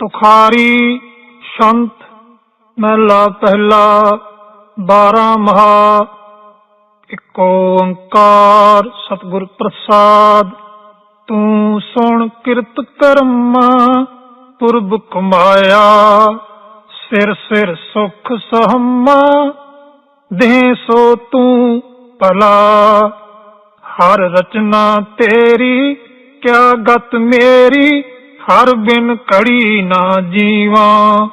ਤੁਖਾਰੀ ਸ਼ੰਤ ਮਹਿਲਾ ਪਹਿਲਾ ਬਾਰਾਂ ਮਹਾ। ਇੱਕ ਓੰਕਾਰ ਸਤਿਗੁਰ ਪ੍ਰਸਾਦ, ਤੂੰ ਸੁਣ ਕਿਰਤ ਕਰਮ, ਪੁਰਬ ਕਮਾਇਆ ਸਿਰ ਸਿਰ ਸੁਖ ਸਹਮਾ, ਦੇਹ ਸੋ ਤੂੰ ਭਲਾ। ਹਰ ਰਚਨਾ ਤੇਰੀ, ਕਿਆ ਗਤ ਮੇਰੀ ਹਰ ਬਿਨ ਕੜੀ ਨਾ ਜੀਵਾਂ।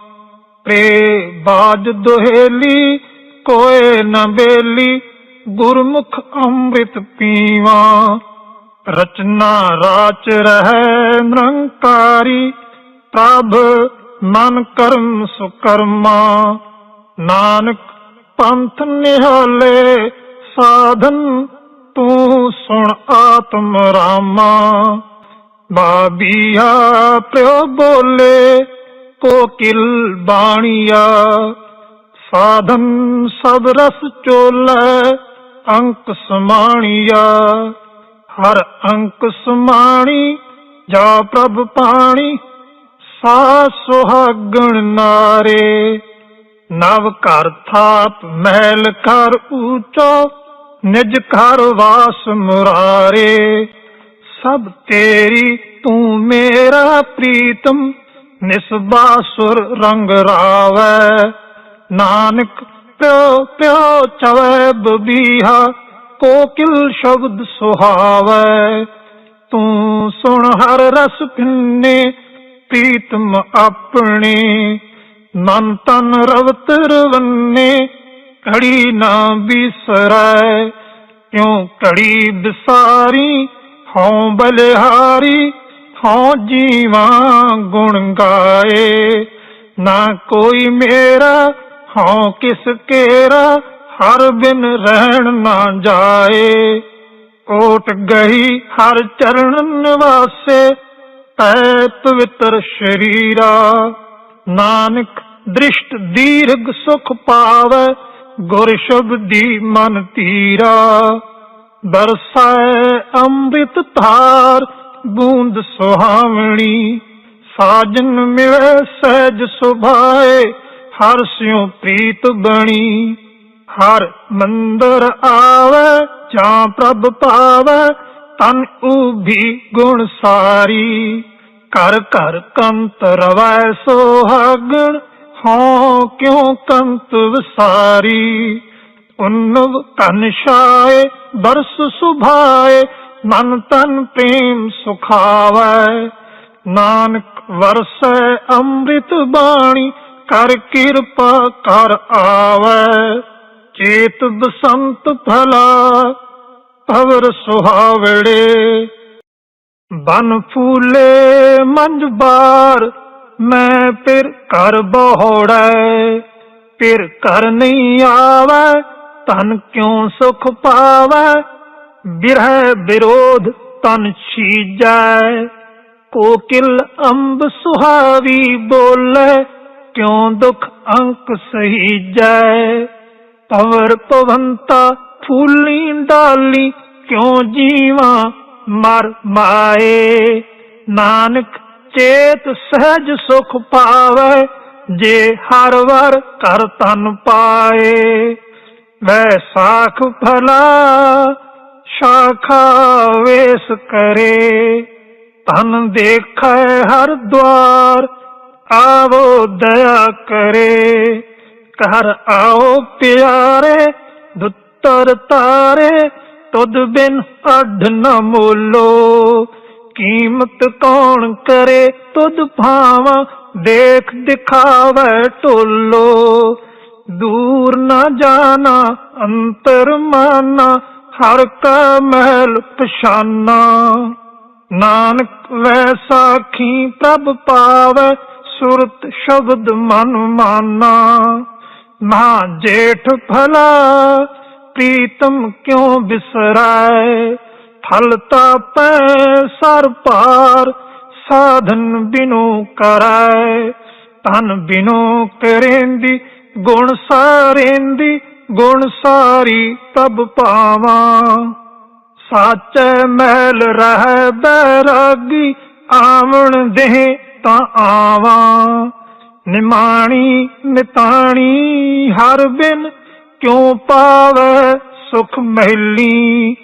ਪ੍ਰੇ ਬਾਜ ਦੁਹੇਲੀ ਕੋਏ ਨ ਬੇਲੀ, ਗੁਰਮੁਖ ਅੰਮ੍ਰਿਤ ਪੀਵਾਂ। ਰਚਨਾ ਰਾਚ ਰਹਿ ਨਿਰੰਕਾਰੀ, ਪ੍ਰਭ ਮਨ ਕਰਮ ਸੁਕਰਮਾ। ਨਾਨਕ ਪੰਥ ਨਿਹਾਲੇ, ਸਾਧਨ ਤੂੰ ਸੁਣ ਆਤਮ ਰਾਮਾ। ਬਾਬੀਆ ਪਿਓ ਬੋਲੇ, ਕੋਕਿਲ ਬਾਣੀਆ। ਸਾਧਨ ਸਭ ਰਸ ਚੋਲੇ, ਅੰਕ ਸਮਾਣੀਆ। ਹਰ ਅੰਕ ਸਮਾਣੀ, ਜਾ ਪ੍ਰਭ ਪਾਣੀ, ਸਾ ਸੁਹਾਗਣ ਨਾਰੇ। ਨਵ ਘਰ ਥਾਪ, ਮਹਿਲ ਕਰ ਊਚੋ, ਨਿਜ ਘਰ ਵਾਸ ਮੁਰਾਰੇ। ਸਭ ਤੇਰੀ, ਤੂੰ ਮੇਰਾ ਪ੍ਰੀਤਮ, ਨਿਸਬਾ ਸੁਰ ਰੰਗ ਰਾਵੈ। ਨਾਨਕ, ਪਿਓ ਪਿਓ ਚਵੈ ਬਬੀਹਾ, ਕੋਕਿਲ ਸ਼ਬਦ ਸੁਹਾਵੈ। ਤੂੰ ਸੁਣ ਹਰ ਰਸ ਪਿੰਨੇ, ਪ੍ਰੀਤਮ ਆਪਣੇ। ਮਨ ਤਨ ਰਵਤ ਰਵੰਨੇ, ਘੜੀ ਨਾ ਬਿਸਰੈ। ਕਿਉ ਘੜੀ ਬਿਸਾਰੀ ਹਉ ਬਲਿਹਾਰੀ ਹਉ ਜੀਵਾਂ ਗੁਣ ਗਾਏ। ਨਾ ਕੋਈ ਮੇਰਾ, ਹਉ ਕਿਸ ਕੇਰਾ, ਹਰ ਬਿਨ ਰਹਿਣ ਨਾ ਜਾਏ। ਕੋਟ ਗਈ ਹਰ ਚਰਨ ਨਿਵਾਸੇ, ਤੈ ਪਵਿੱਤਰ ਸ਼ਰੀਰਾ। ਨਾਨਕ ਦ੍ਰਿਸ਼ਟ ਦੀਰਘ ਸੁਖ ਪਾਵੈ, ਗੁਰ ਸ਼ਬਦੀ ਮਨ ਤੀਰਾ। ਬਰਸਾਏ ਅੰਮ੍ਰਿਤ ਧਾਰ, ਬੂੰਦ ਸੁਹਾਵਣੀ। ਸਾਜਨ ਮਿਲੇ ਸਹਿਜ ਸੁਭਾਏ, ਹਰ ਸਿਉ ਪ੍ਰੀਤ ਬਣੀ। ਹਰ ਮੰਦਰ ਆਵੇ, ਜਾਂ ਪ੍ਰਭ ਪਾਵੇ, ਤਨ ਉਭੀ ਗੁਣ ਸਾਰੀ। ਘਰ ਘਰ ਕੰਤ ਰਵੈ ਸੋਹਾਗਣ, ਹਉ ਕਿਉ ਕੰਤ ਵਿਸਾਰੀ। ਉਨਵ ਤਨ ਛਾਏ, ਬਰਸ ਸੁਭਾਏ, ਮਨ ਤਨ ਪ੍ਰੇਮ ਸੁਖਾਵੈ। ਨਾਨਕ ਵਰਸੈ ਅੰਮ੍ਰਿਤ ਬਾਣੀ, ਕਰ ਕਿਰਪਾ ਕਰ ਆਵੈ। ਚੇਤ ਬਸੰਤ ਫਲਾ ਭਵਰ ਸੁਹਾਵੜੇ। ਬਨ ਫੂਲੇ ਮੰਜ ਬਾਰ, ਮੈਂ ਫਿਰ ਕਰ ਬਹੋੜੈ। ਫਿਰ ਕਰ ਨਹੀਂ ਆਵੈ ਤਨ ਕਿਉ ਸੁਖ ਪਾਵੈ? ਬਿਰਹਿ ਵਿਰੋਧ ਤਨ ਛੀਜੈ। ਕੋਕਿਲ ਅੰਬ ਸੁਹਾਵੀ ਬੋਲੇ, ਕਿਉ ਦੁਖ ਅੰਕ ਸਹੀਜੈ? ਪਵਰ ਪਵੰਤਾ ਫੂਲੀ ਡਾਲੀ, ਕਿਉ ਜੀਵਾ ਮਰ ਮਾਏ? ਨਾਨਕ ਚੇਤ ਸਹਿਜ ਸੁਖ ਪਾਵੇ, ਜੇ ਹਰ ਵਰ ਕਰ ਤਨ ਪਾਏ। ਵੈ ਸਾਖ ਭਲਾ ਸ਼ਾਖਾ ਵੇਸ ਕਰੇ ਤਨ ਦੇਖੈ ਹਰ ਦਵਾਰ ਆਵੋ ਦਇਆ ਕਰੇ। ਘਰ ਆਓ ਪਿਆਰੇ, ਦੁੱਤਰ ਤਾਰੇ, ਤੁਧ ਬਿਨ ਅਢ ਨ ਮੋਲੋ। ਕੀਮਤ ਕੌਣ ਕਰੇ, ਤੁਧ ਭਾਵਾਂ ਦੇਖ ਦਿਖਾਵੇ ਟੋਲੋ ਦੂਰ ਨਾ ਜਾਣਾ, ਅੰਤਰ ਮਾਨਾ, ਹਰ ਕਾ ਮਹਿਲ ਪਛਾਨਾ। ਨਾਨਕ ਵੈ ਸਾਖੀ ਪ੍ਰਭ ਪਾਵੇ, ਸੁਰਤ ਸ਼ਬਦ ਮਨ ਮਾਨਾ। ਨਾ ਜੇਠ ਫਲਾ ਪ੍ਰੀਤਮ ਕਿਉ ਬਿਸਰਾਏ? ਫਲ ਤਾਪੈ ਸਰ ਪਾਰ ਸਾਧਨ ਬਿਨੂ ਕਰਾਏ। ਤਨ ਬਿਨੂ ਕਰੇਂਦੀ ਗੁਣ ਸਾਰੇਂਦੀ, ਗੁਣ ਸਾਰੀ ਤਬ ਪਾਵਾਂ। ਸਾਚੈ ਮਹਿਲ ਰਹਿ ਬੈਰਾਗੀ, ਆਵਣ ਦੇ ਤਾਂ ਆਵਾਂ। ਨਿਮਾਣੀ, ਨਿਤਾਣੀ, ਹਰ ਬਿਨ ਕਿਉ ਪਾਵੈ ਸੁਖ ਮਹਿਲੀ?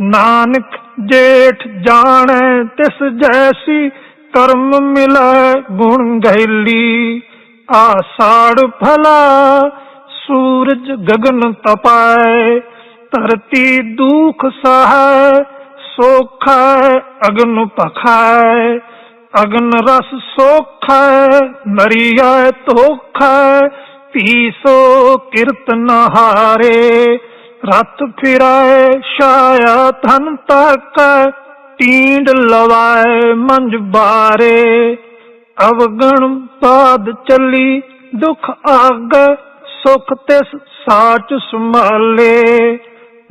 ਨਾਨਕ ਜੇਠ ਜਾਣੈ ਤਿਸ ਜੈਸੀ, ਕਰਮ ਮਿਲੈ ਗੁਣ ਗੈਲੀ ਆਸਾੜ ਫਲਾ ਸੂਰਜ ਗਗਨ ਤਪਾਏ, ਧਰਤੀ ਦੁਖ ਸਹਾਇ ਸੋਖੈ ਅਗਨ ਪਖਾਇ ਅਗਨ ਰਸ ਸੋਖੈ ਮਰੀਐ ਧੋਖੈ, ਪੀਸੋ ਕਿਰਤ ਨਹਾਰੇ। ਰਤ ਫਿਰਾਏ, ਛਾਇਆ ਧਨ ਤੱਕ, ਟੀਂਡ ਲਵਾਏ ਮੰਜ ਬਾਰੇ। ਅਵਗਣ ਪਾਦ ਚੱਲੀ, ਦੁਖ ਆਗ, ਸੁਖ ਤਿਸ ਸਾਚ ਸੰਭਾਲੇ।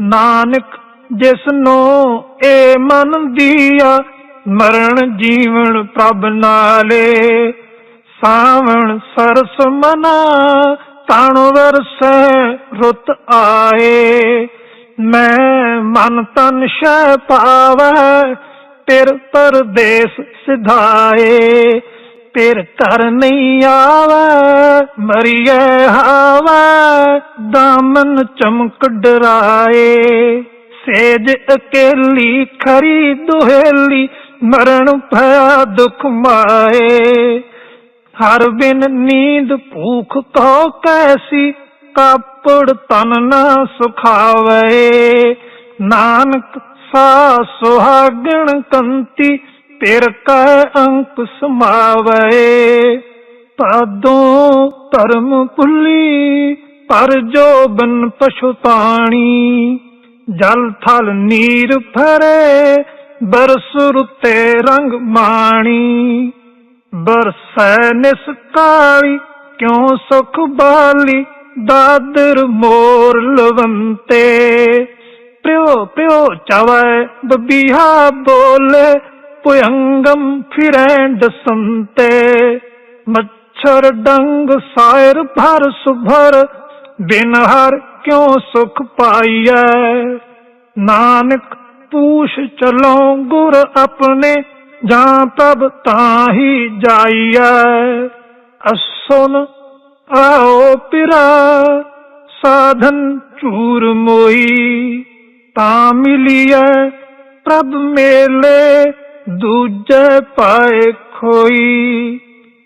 ਨਾਨਕ, ਜਿਸਨੂੰ ਏ ਮਨ ਦੀਆ, ਮਰਨ ਜੀਵਨ ਪ੍ਰਭ ਨਾਲੇ। ਸਾਵਣ ਸਰਸ ਮਨਾ ਤਣ ਵਰਸੈ ਰੁੱਤ ਆਏ। ਮੈਂ ਮਨ ਤਨ ਸ਼ੈ ਪਾਵੈ, ਤੇਰ ਪਰਦੇਸ ਸਿਧਾਏ। ਤੇਰ ਘਰ ਨਹੀਂ ਆਵੈ, ਮਰੀਏ ਹਾਵੈ, ਦਾਮਨ ਚਮਕ ਡਰਾਏ। ਸੇਜ ਅਕੇਲੀ ਖਰੀ ਦੁਹੇਲੀ, ਮਰਨ ਭਇਆ ਦੁਖ ਮਾਏ। ਹਰ ਬਿਨ ਨੀਂਦ ਭੂਖ ਕੋ ਕੈਸੀ, ਕਾਪੜ ਤਨ ਨਾ ਸੁਖਾਵੇ। ਨਾਨਕ ਸਾ ਸੁਹਾਗਣ ਕੰਤੀ ਤਿਰ ਕਾ ਅੰਕ ਸਮਾਵੇ, ਪਾਦੋਂ ਧਰਮ ਭੁੱਲੀ, ਪਰ ਜੋ ਬਨ ਪਸ਼ੂ ਜਲ ਥਲ ਨੀਰ ਫਰੇ, ਬਰਸ ਰੁੱਤੇ ਰੰਗ ਮਾਣੀ। ਬਰਸੈ ਨਿਸ ਕਾਲੀ, ਕਿਉ ਸੁਖ ਬਾਲੀ, ਦਾਦਰ ਮੋਰ ਲਵੰਤੇ। ਪਿਓ ਪਿਓ ਚਵੈ, ਬਬੀਹਾ ਬੋਲੇ ਪੁਯੰਗਮ ਫਿਰੈ ਦਸੰਤੇ ਮੱਛਰ ਡੰਗ ਸਾਇਰ ਭਰ ਸੁਭਰ, ਬਿਨ ਹਰ ਕਿਉ ਸੁਖ ਪਾਈਐ? ਨਾਨਕ ਪੂਛ ਚਲੋ ਗੁਰ ਆਪਣੇ, ਜਾਂ ਪ੍ਰਭ ਤਾਹੀ ਜਾਈਐ? ਅਸੁਨ ਆਓ ਪਿਰਾ, ਸਾਧਨ ਚੂਰ ਮੋਈ, ਤਾਂ ਮਿਲੀਐ ਪ੍ਰਭ ਮੇਲੇ। ਦੂਜੇ ਪਾਏ ਖੋਈ,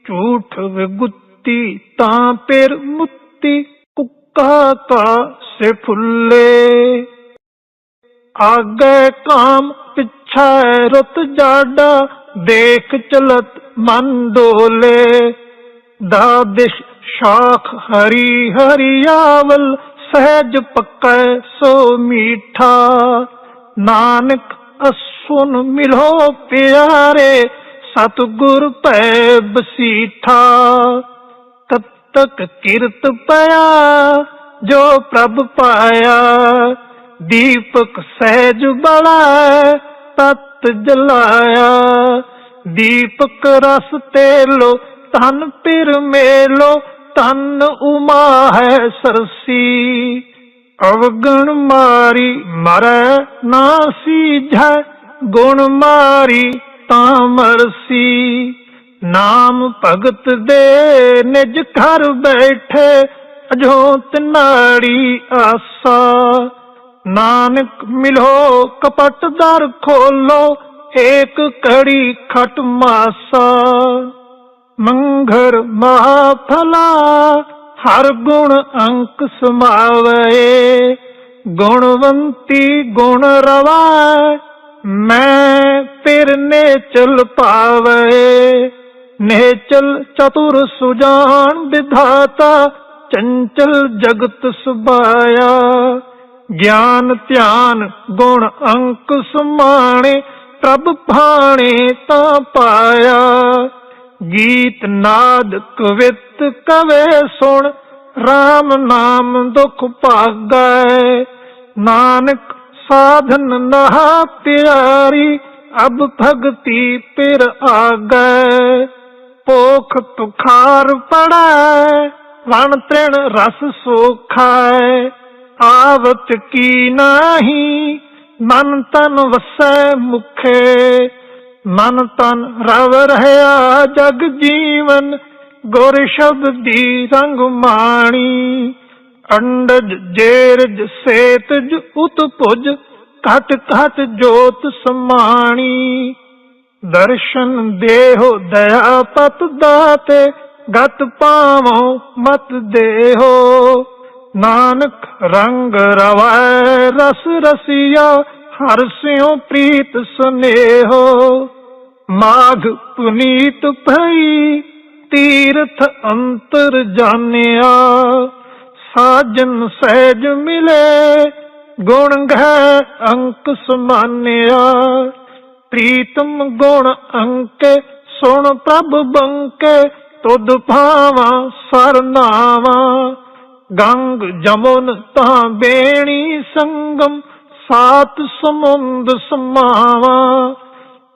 ਝੂਠ ਵਿਗੁੱਤੀ ਤਾਂ ਪੇਰ ਮੁੱਤੀ ਕੁੱਕਾ ਕਾ ਸੇ ਫੁੱਲੇ। ਆਗੇ ਕਾਮ ਪਿੱਛਾ ਰੁੱਤ ਜਾਡਾ, ਦੇਖ ਚਲਤ ਮਨ ਡੋਲੇ। ਦਾਦਿਸ਼ ਸ਼ਾਖ ਹਰੀ ਹਰੀਆਵਲ ਸਹਿਜ ਪੱਕੈ ਸੋ ਮੀਠਾ। ਨਾਨਕ ਅਸੁਨ ਮਿਲੋ ਪਿਆਰੇ, ਸਤਿਗੁਰ ਭੈ ਬਸੀਠਾ ਤਤ ਕਿਰਤ ਪਿਆ, ਜੋ ਪ੍ਰਭ ਪਾਇਆ। ਦੀਪਕ ਸਹਿਜ ਬੜਾ, ਤਤ ਜਲਾਇਆ। ਦੀਪਕ ਰਸ ਤੇਲੋ ਤਨ ਪਿਰ ਮੇਲੋ ਤਨ ਉਮਾ ਹੈ ਸਰਸੀ। ਅਵਗਣ ਮਾਰੀ, ਮਰੈ ਨਾ ਸੀਝੈ, ਗੁਣ ਮਾਰੀ ਤਾਂ ਮਰਸੀ। ਨਾਮ ਭਗਤ ਦੇ ਨਿਜ ਘਰ ਬੈਠੇ, ਅਜੋਤ ਨਾੜੀ ਆਸਾ। ਨਾਨਕ ਮਿਲੋ, ਕਪਟ ਦਰ ਖੋਲੋ, ਏਕ ਕੜੀ ਖਟ ਮਾਸਾ। ਮੰਘਰ ਮਹਾਫਲਾ ਹਰ ਗੁਣ ਅੰਕ ਸਮਾਵੇ, ਗੁਣਵੰਤੀ ਗੁਣ ਰਵਾ, ਮੈਂ ਫਿਰ ਨੇ ਚਲ ਪਾਵੇ। ਨੇਚਲ ਚਤੁਰ ਸੁਜਾਨ ਵਿਧਾਤਾ, ਚੰਚਲ ਜਗਤ ਸੁਭਾਇਆ। ਗਿਆਨ ਧਿਆਨ ਗੁਣ ਅੰਕ ਸਮਾਣੇ, ਪ੍ਰਭ ਭਾਣੇ ਤਾਂ ਪਾਇਆ। ਗੀਤ ਨਾਦ ਕਵਿਤ ਕਵੇ ਸੁਣ RAM ਨਾਮ ਦੁਖ ਭਾਗੈ। ਨਾਨਕ ਸਾਧਨ ਨਹਾ ਪਿਆਰੀ, ਅਬ ਭਗਤੀ ਪਿਰ ਆਗੈ। ਪੋਖ ਤੁਖਾਰ ਪੜੈ, ਵਣ ਤ੍ਰਿਣ ਰਸ ਸੋਖਾਇ ਆਵਤ ਕੀ ਨਾਹੀ, ਮਨ ਤਨ ਵਸੈ ਮੁਖੇ। ਮਨ ਤਨ ਰਵ ਰਹਿਆ ਜਗ ਜੀਵਨ ਗੁਰ ਸ਼ਬਦੀ ਰੰਗ ਮਾਣੀ। ਅੰਡਜ ਜੇਰਜ ਸੇਤਜ ਉਤਪੁਜ ਘਟ ਘਟ ਜੋਤ ਸਮਾਣੀ। ਦਰਸ਼ਨ ਦੇਹੋ ਦਇਆ ਪਤ ਦਾਤੇ, ਗਤ ਪਾਵੋ ਮਤ ਦੇਹੋ। ਨਾਨਕ ਰੰਗ ਰਵੈ ਰਸ ਰਸੀਆ ਹਰ ਸਿਉ ਪ੍ਰੀਤ ਸਨੇਹੋ, ਮਾਘ ਪੁਨੀਤ ਭਈ, ਤੀਰਥ ਅੰਤਰ ਜਾਣਿਆ। ਸਾਜਨ ਸਹਿਜ ਮਿਲੇ, ਗੁਣ ਗਹਿ ਅੰਕ ਸਮਾਨਿਆ। ਪ੍ਰੀਤਮ ਗੁਣ ਅੰਕੇ, ਸੁਣ ਪ੍ਰਭ ਬੰਕੇ, ਤੁਧ ਭਾਵਾ ਸਰਨਾਵਾ ਗੰਗ ਜਮੁਨ ਤਾਂ ਬੇਣੀ ਸੰਗਮ ਸਾਤ ਸਮੁੰਦ ਸਮਾਵਾ,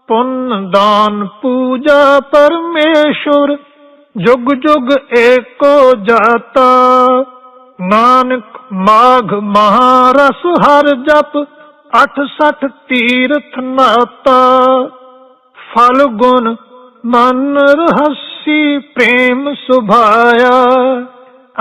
ਪੁੰਨ ਦਾਨ ਪੂਜਾ ਪਰਮੇਸ਼ੁਰ, ਜੁਗ ਜੁਗ ਏਕੋ ਜਾਤਾ। ਨਾਨਕ ਮਾਘ ਮਹਾਰਸ ਹਰ ਜਪ ਅਠ ਸਠ ਤੀਰਥ ਨਾਤਾ। ਫਲ ਗੁਣ ਮਨ ਰਹਸੀ ਪ੍ਰੇਮ ਸੁਭਾਇਆ,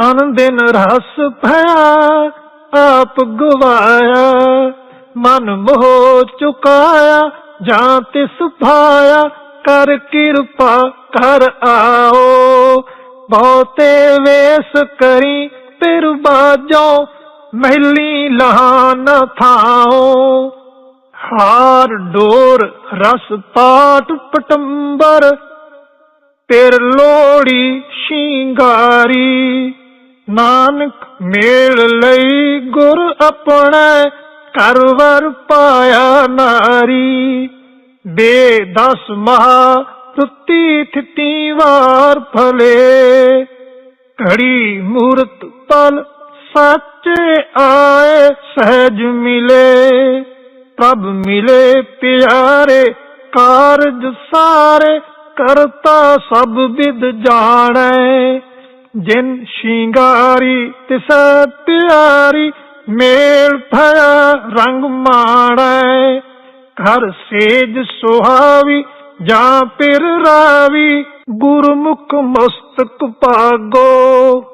ਅਨ ਦਿਨ ਰਸ ਭਇਆ ਆਪ ਗਵਾਇਆ, ਮਨ ਮੋਹ ਚੁਕਾਇਆ, ਜਾਂ ਤਿਸ ਭਾਇਆ, ਕਰ ਕਿਰਪਾ ਕਰ ਆਓ। ਬਹੁਤੇ ਵੇਸ ਕਰੀ, ਫਿਰ ਬਾਜੋ ਮਹਿਲੀ ਲਹਾਨ ਥਾਓ ਹਾਰ ਡੋਰ ਰਸ ਪਾਟ ਪਟੰਬਰ ਤੇਰ ਲੋੜੀ ਸ਼ਿੰਗਾਰੀ। ਨਾਨਕ ਮੇਲ ਲਈ ਗੁਰ ਆਪਣਾ ਕਰਵਰ ਪਾਇਆ ਨਾਰੀ। ਦੇ ਦਸ ਮਹਾ ਤੁਤੀ ਥਿਤੀ ਵਾਰ ਫਲੇ। ਘੜੀ ਮੂਰਤ ਪਲ ਸੱਚੇ ਆਏ ਸਹਿਜ ਮਿਲੇ। ਪ੍ਰਭ ਮਿਲੇ ਪਿਆਰੇ ਕਾਰਜ ਸਾਰੇ, ਕਰਤਾ ਸਭ ਵਿਦ ਜਾਣੈ। ਜਿਨ ਸ਼ਿੰਗਾਰੀ ਤਿਸ ਪਿਆਰੀ ਮੇਲ ਭਇਆ ਰੰਗ ਮਾਣੈ, ਘਰ ਸੇਜ ਸੁਹਾਵੀ ਜਾਂ ਪਿਰ ਰਾਵੀ, ਗੁਰਮੁਖ ਮਸਤਕ ਪਾਗੋ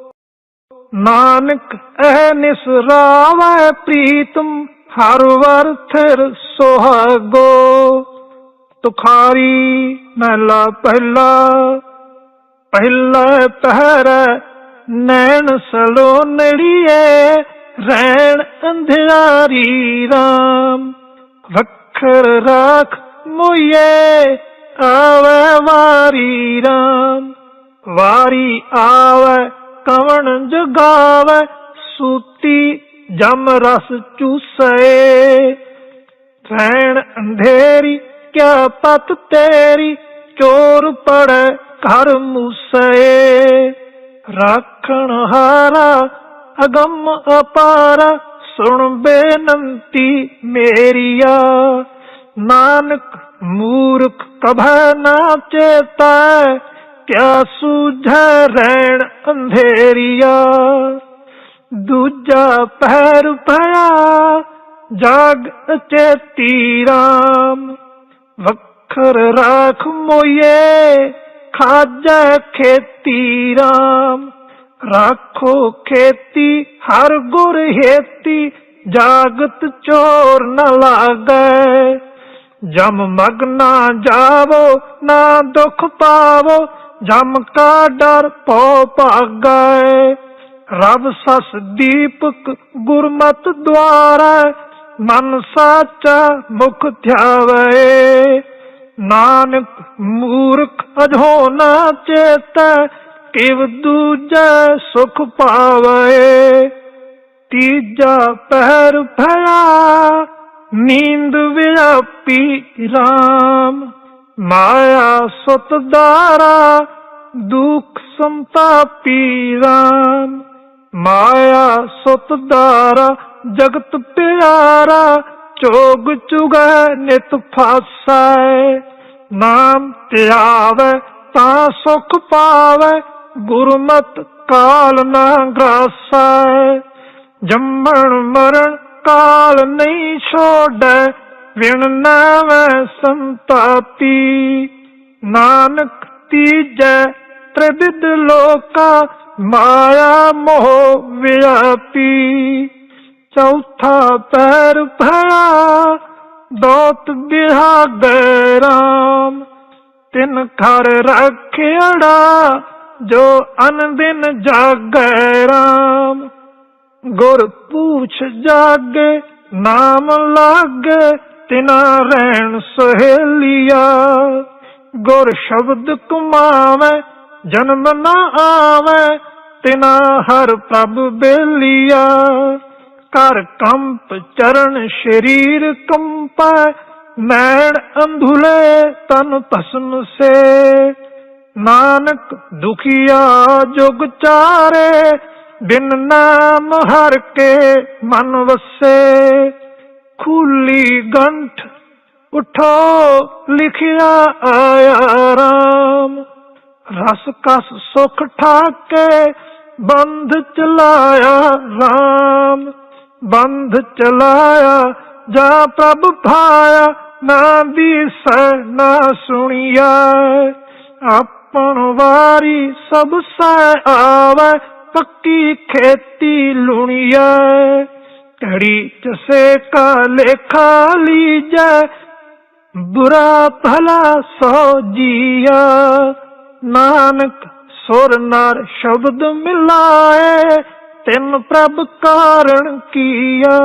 ਨਾਨਕ ਐ ਨਿਸਰਾਵੈ ਪ੍ਰੀਤਮ, ਹਰ ਵਰ ਥਿਰ ਸੁਹਾਗੋ। ਤੁਖਾਰੀ, ਮਹਿਲਾ ਪਹਿਲਾ ਪਹਿਲਾ ਪਹਿਰ ਨੈਣ ਸਲੋ ਨੜੀਏ, ਰਹਿਣ ਅੰਧਿਆਰੀ ਰਾਮ। ਵਖਰ ਰਾਖ ਮੋਏ ਆਵੇ ਵਾਰੀ ਰਾਮ। ਵਾਰੀ ਆਵੇ, ਕਵਣ ਜਗਾਵੇ, ਸੂਤੀ ਜਮ ਰਸ ਚੂਸਏ। ਰਹਿਣ ਅੰਧੇਰੀ, ਕਿਆ ਪਤ ਤੇਰੀ, ਚੋਰ ਪੜੈ ਘਰ ਮੂਸਏ ਰਾਖਣ ਹਾਰਾ, ਅਗੰਮ ਅਪਾਰਾ, ਸੁਣ ਬੇਨੰਤੀ ਮੇਰੀਆ। ਨਾਨਕ ਮੂਰਖ ਕਭੈ ਨਾ ਚੇਤਾ ਕਿਆ ਸੂਝੈ ਰਹਿਣ ਅੰਧੇਰੀਆ। ਦੂਜਾ ਪਹਿਰ ਭਇਆ, ਜਾਗ ਚੇਤੀ ਰਾਮ। ਵਖਰ ਰਾਖ ਮੋਏ ਖਾਜੈ ਖੇਤੀ ਰਾਮ, ਰਾਖੋ ਖੇਤੀ, ਹਰ ਗੁਰ ਹੇਤੀ, ਜਾਗਤ ਚੋਰ ਨ ਲਾਗੈ। ਜਮ ਮਗ ਨਾ ਜਾਵੋ, ਨਾ ਦੁਖ ਪਾਵੋ, ਜਮ ਕਾ ਡਰ ਪੋ ਭਾਗੈ। ਰਬ ਸਸ ਦੀਪਕ ਗੁਰਮਤ ਦੁਆਰਾ, ਮਨ ਸਾਚਾ ਮੁਖ ਧਿਆਵੇ। ਨਾਨਕ ਮੂਰਖ ਅਜੋ ਨਾ ਚੇਤੈ, ਕਿਵ ਦੂਜੈ ਸੁਖ ਪਾਵੇ। ਤੀਜਾ ਪਹਿਰ ਭਇਆ ਨੀਂਦ ਵਿਆਪੀ RAM ਮਾਇਆ ਸੁਤ ਦਾਰਾ ਦੁਖ ਸੰਤਾਪੀ RAM ਮਾਇਆ ਸੁਤ ਦਾਰਾ ਜਗਤ ਪਿਆਰਾ ਚੋਗ ਚੁਗੈ ਨਿਤ ਫਾਸੈ, ਨਾਮ ਧਿਆਵੈ ਤਾਂ ਸੁਖ ਪਾਵੈ, ਗੁਰਮਤ ਕਾਲ ਨਾ ਗ੍ਰਾਸੈ। ਜੰਮਣ ਮਰਨ ਕਾਲ ਨਹੀਂ ਛੋੜੈ, ਵਿਣ ਨਾਵੇਂ ਸੰਤਾਪੀ। ਨਾਨਕ ਤੀਜੈ ਤ੍ਰਿਵਿਦ ਲੋਕਾ, ਮਾਇਆ ਮੋਹ ਵਿਆਪੀ। ਚੌਥਾ ਪੈਰ ਭਇਆ ਦੋਤ ਬਿਹਾਗੈ ਰਾਮ। ਤਿਨ ਘਰ ਰੱਖਿਆੜਾ ਜੋ ਅਨਦਿਨ ਜਾਗੈ ਰਾਮ। ਗੁਰ ਪੂਛ ਜਾਗੇ, ਨਾਮ ਲਾਗੇ, ਤਿਨਾ ਰਹਿਣ ਸਹੇਲੀਆ। ਗੁਰ ਸ਼ਬਦ ਕੁਮਾਵੇ ਜਨਮ ਨਾ ਆਵੇ, ਤਿਨਾ ਹਰ ਪ੍ਰਭ ਬੇਲੀਆ। ਕਰ ਕੰਪ ਚਰਨ ਸ਼ਰੀਰ ਕੰਪੈ ਨੈਣ ਅੰਧੁਲੇ ਤਨ ਭਸਮ ਸੇ। ਨਾਨਕ ਦੁਖੀਆ ਜੁਗ ਚਾਰੇ, ਬਿਨ ਨਾਮ ਹਰ ਕੇ ਮਨ ਵਸੇ। ਖੁੱਲੀ ਗੰਠ ਉਠੋ ਲਿਖਿਆ ਆਇਆ ਰਾਮ। ਰਸ ਕਸ ਸੁਖ ਠਾਕੇ, ਬੰਧ ਚਲਾਇਆ ਰਾਮ। ਬੰਧ ਚਲਾਇਆ, ਜਾ ਪ੍ਰਭ ਭਾਇਆ, ਨਾ ਦੀਸੈ, ਨਾ ਸੁਣੀਆ ਆਪਣ ਵਾਰੀ ਸਭ ਸੈ ਆਵੇ, ਪੱਕੀ ਖੇਤੀ ਲੁਣੀਐ। ਘੜੀ ਚਸੇ ਕਾ ਲੇਖਾ ਲੀਜੈ, ਬੁਰਾ ਭਲਾ ਸੋ ਜੀਆ ਨਾਨਕ ਸੁਰ ਨਰ ਸ਼ਬਦ ਮਿਲਾਏ ਤਿੰਨ ਪ੍ਰਭ ਕਾਰਣ ਕੀਆ।